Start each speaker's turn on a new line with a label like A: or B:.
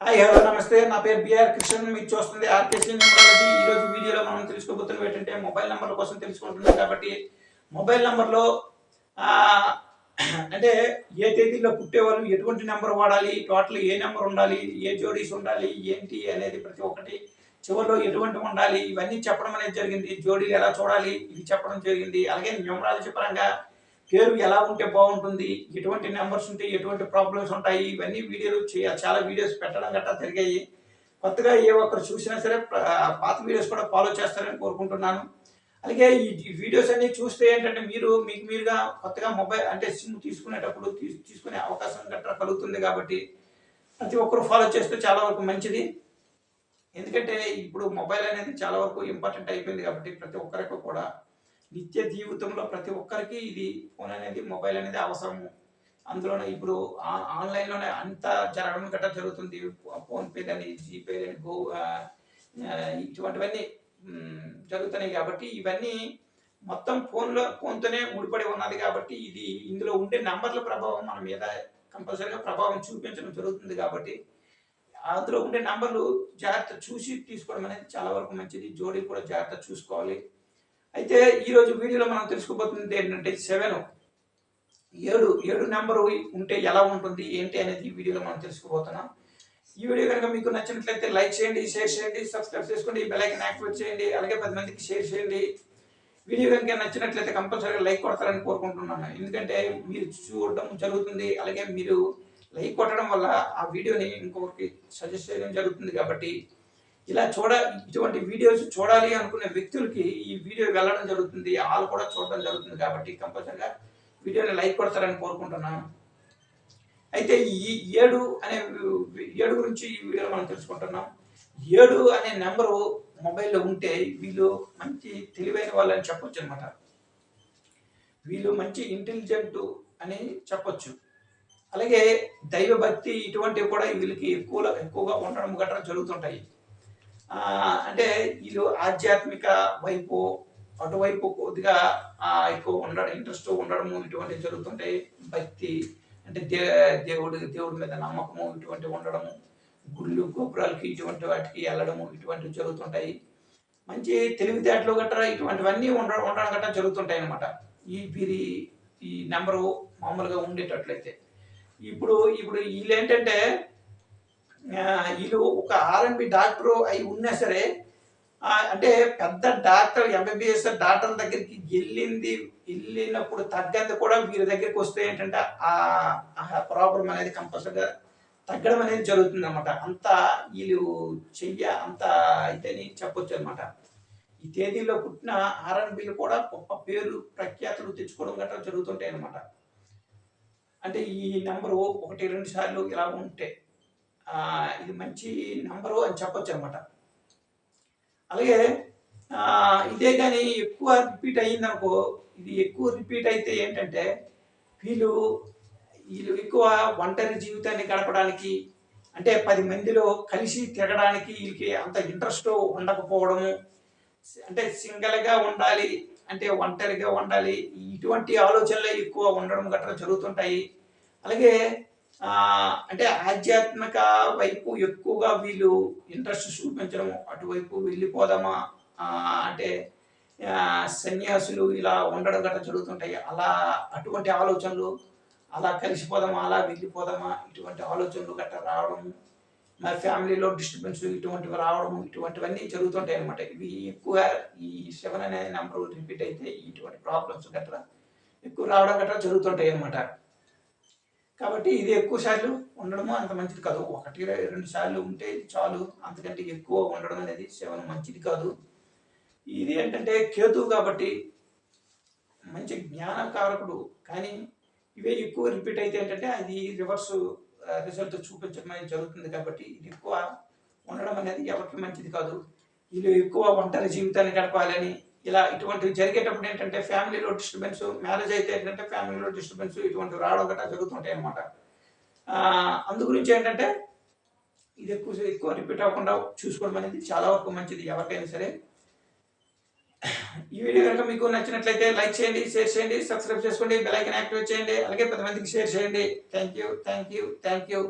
A: Hi hello నమస్తే. నా పేరు బిఆర్ కృష్ణన్. మీకు చూస్తుంది ఆర్కేసీ న్యూమరాలజీ ఈ రోజు వీడియోలో మనం తెలుసుకోబోతున్నవి ఏంటంటే మొబైల్ నెంబర్ల కోసం తెలుసుకుంటున్నాం కాబట్టి మొబైల్ నెంబర్లో అంటే ఏ తేదీలో పుట్టేవాళ్ళు ఎటువంటి నెంబర్ వాడాలి టోటల్ ఏ నెంబర్ ఉండాలి ఏ జోడీస్ ఉండాలి ఏంటి అనేది ప్రతి ఒక్కటి చివరిలో ఎటువంటి ఉండాలి ఇవన్నీ చెప్పడం అనేది జరిగింది. జోడీలు ఎలా చూడాలి ఇది చెప్పడం జరిగింది. అలాగే న్యూమరాలజీ పరంగా పేరు ఎలా ఉంటే బాగుంటుంది ఎటువంటి నెంబర్స్ ఉంటే ఎటువంటి ప్రాబ్లమ్స్ ఉంటాయి ఇవన్నీ వీడియోలు చేయాలి చాలా వీడియోస్ పెట్టడం గట్టా జరిగాయి. కొత్తగా ఏ ఒక్కరు చూసినా సరే పాత వీడియోస్ కూడా ఫాలో చేస్తారని కోరుకుంటున్నాను. అలాగే ఈ వీడియోస్ అన్ని చూస్తే ఏంటంటే మీరు మీకు మీరుగా కొత్తగా మొబైల్ అంటే సిమ్ తీసుకునేటప్పుడు తీసుకునే అవకాశం గట్రా కలుగుతుంది కాబట్టి ప్రతి ఒక్కరు ఫాలో చేస్తే చాలా వరకు మంచిది. ఎందుకంటే ఇప్పుడు మొబైల్ అనేది చాలా వరకు ఇంపార్టెంట్ అయిపోయింది కాబట్టి ప్రతి ఒక్కరికి కూడా నిత్య జీవితంలో ప్రతి ఒక్కరికి ఇది ఫోన్ అనేది మొబైల్ అనేది అవసరము. అందులోనే ఇప్పుడు ఆన్లైన్లోనే అంతా జరగడం గట్రా జరుగుతుంది. ఫోన్ పే జీపే కానీ గో ఇటువంటివన్నీ జరుగుతున్నాయి కాబట్టి ఇవన్నీ మొత్తం ఫోన్లో ఫోన్తోనే ముడిపడి ఉన్నది కాబట్టి ఇది ఇందులో ఉండే నంబర్ల ప్రభావం మన మీద కంపల్సరీగా ప్రభావం చూపించడం జరుగుతుంది కాబట్టి అందులో ఉండే నంబర్లు జాగ్రత్త చూసి తీసుకోవడం అనేది చాలా వరకు మంచిది. జోడీ కూడా జాగ్రత్త చూసుకోవాలి. అయితే ఈరోజు వీడియోలో మనం తెలుసుకోబోతుంది ఏంటంటే సెవెన్ ఏడు ఏడు నెంబరు ఉంటే ఎలా ఉంటుంది ఏంటి అనేది ఈ వీడియోలో మనం తెలుసుకోబోతున్నాం. ఈ వీడియో కనుక మీకు నచ్చినట్లయితే లైక్ చేయండి షేర్ చేయండి సబ్స్క్రైబ్ చేసుకోండి బెల్ యాక్టివేట్ చేయండి అలాగే పది మందికి షేర్ చేయండి. వీడియో కనుక నచ్చినట్లయితే కంపల్సరీగా లైక్ కొడతారని కోరుకుంటున్నాను. ఎందుకంటే మీరు చూడడం జరుగుతుంది అలాగే మీరు లైక్ కొట్టడం వల్ల ఆ వీడియోని ఇంకొకరికి సజెస్ట్ చేయడం జరుగుతుంది కాబట్టి ఇలా చూడ ఇటువంటి వీడియోస్ చూడాలి అనుకునే వ్యక్తులకి ఈ వీడియో వెళ్ళడం జరుగుతుంది. వాళ్ళు కూడా చూడడం జరుగుతుంది కాబట్టి కంపల్సరిగా వీడియోని లైక్ కొడతారని కోరుకుంటున్నాను. అయితే ఈ ఏడు అనే ఏడు గురించి ఈ వీడియోలో మనం తెలుసుకుంటున్నాం. ఏడు అనే నెంబరు మొబైల్లో ఉంటే వీళ్ళు మంచి తెలివైన వాళ్ళని చెప్పొచ్చు అనమాట వీళ్ళు మంచి ఇంటెలిజెంట్ అని చెప్పొచ్చు. అలాగే దైవభక్తి ఇటువంటివి కూడా వీళ్ళకి ఎక్కువ ఎక్కువగా ఉండడం గట్రా జరుగుతుంటాయి. అంటే వీళ్ళు ఆధ్యాత్మిక వైపు అటువైపు కొద్దిగా ఆ, ఎక్కువ ఉండడం ఇంట్రెస్ట్ ఉండడము ఇటువంటివి జరుగుతుంటాయి భక్తి అంటే దే దేవుడి దేవుడి మీద నమ్మకము ఇటువంటివి ఉండడము గుళ్ళు గోపురాలకి ఇటువంటి వాటికి వెళ్ళడము ఇటువంటివి జరుగుతుంటాయి. మంచి తెలివితేటలు గట్రా ఇటువంటివన్నీ ఉండడం ఉండడం గట్రా జరుగుతుంటాయి అనమాట ఈ వీరి ఈ నెంబరు మామూలుగా ఉండేటట్లయితే. ఇప్పుడు ఇప్పుడు వీళ్ళు ఏంటంటే వీళ్ళు ఒక ఆర్ఎంపి డాక్టర్ అయి ఉన్నా సరే అంటే పెద్ద డాక్టర్ ఎంబీబీఎస్ డాక్టర్ దగ్గరికి వెళ్ళింది వెళ్ళినప్పుడు తగ్గంది కూడా వీరి దగ్గరికి వస్తే ఏంటంటే ఆ ప్రాబ్లం అనేది కంపల్సరిగా తగ్గడం అనేది జరుగుతుంది అనమాట అంత వీళ్ళు చెయ్య అంత ఇదని చెప్పొచ్చు అనమాట ఈ తేదీలో పుట్టిన ఆర్ఎన్బిలు కూడా గొప్ప పేరు ప్రఖ్యాతులు తెచ్చుకోవడం గట్రా జరుగుతుంటాయి అనమాట అంటే ఈ నెంబరు ఒకటి రెండు సార్లు ఇలా ఉంటే ఇది మంచి నంబరు అని చెప్పొచ్చు అనమాట అలాగే ఇదే కానీ ఎక్కువ రిపీట్ అయ్యిందనుకో ఇది ఎక్కువ రిపీట్ అయితే ఏంటంటే వీళ్ళు వీళ్ళు ఎక్కువ ఒంటరి జీవితాన్ని గడపడానికి అంటే పది మందిలో కలిసి తిరగడానికి వీళ్ళకి అంత ఇంట్రెస్ట్ ఉండకపోవడము అంటే సింగిల్గా ఉండాలి అంటే ఒంటరిగా ఉండాలి ఇటువంటి ఆలోచనలే ఎక్కువ ఉండడం గట్రా జరుగుతుంటాయి. అలాగే అంటే ఆధ్యాత్మిక వైపు ఎక్కువగా వీళ్ళు ఇంట్రెస్ట్ చూపించడము అటువైపు వెళ్ళిపోదామా? అంటే సన్యాసులు ఇలా ఉండడం గట్రా జరుగుతుంటాయి. అలా అటువంటి ఆలోచనలు అలా కలిసిపోదామా అలా వెళ్ళిపోదామా? ఇటువంటి ఆలోచనలు గట్రా రావడం మా ఫ్యామిలీలో డిస్టర్బెన్స్ ఇటువంటివి రావడం ఇటువంటివన్నీ జరుగుతుంటాయి అనమాట ఇవి ఎక్కువ ఈ సెవెన్ అనే నెంబర్ రిపీట్ అయితే ఇటువంటి ప్రాబ్లమ్స్ గట్రా ఎక్కువ రావడం గట్రా జరుగుతుంటాయి అనమాట కాబట్టి ఇది ఎక్కువ సార్లు ఉండడము అంత మంచిది కాదు. ఒకటి రెండు సార్లు ఉంటే చాలు. అంతకంటే ఎక్కువ ఉండడం అనేది సేవన మంచిది కాదు. ఇది ఏంటంటే కేతు కాబట్టి మంచి జ్ఞానకారకుడు. కానీ ఇవే ఎక్కువ రిపీట్ అయితే ఏంటంటే అది రివర్స్ రిజల్ట్ చూపించడం అనేది జరుగుతుంది కాబట్టి ఇది ఎక్కువ ఉండడం అనేది ఎవరికి మంచిది కాదు. వీళ్ళు ఎక్కువ ఒంటరి జీవితాన్ని గడపాలని ఇలా ఇటువంటివి జరిగేటప్పుడు ఏంటంటే ఫ్యామిలీలో డిస్టర్బెన్స్ మ్యారేజ్ అయితే ఏంటంటే ఫ్యామిలీలో డిస్టర్బెన్స్ ఇటువంటి రావడం గట్రా జరుగుతుంటాయి అనమాట అందు గురించి ఏంటంటే ఇది ఎక్కువ ఎక్కువ రిపీట్ అవ్వకుండా చూసుకోవడం అనేది చాలా వరకు మంచిది ఎవరికైనా సరే. ఈ వీడియో కనుక మీకు నచ్చినట్లయితే లైక్ చేయండి షేర్ చేయండి సబ్స్క్రైబ్ చేసుకోండి బెల్ ఐకన్ యాక్టివేట్ చేయండి అలాగే పది మందికి షేర్ చేయండి. Thank you thank you thank you.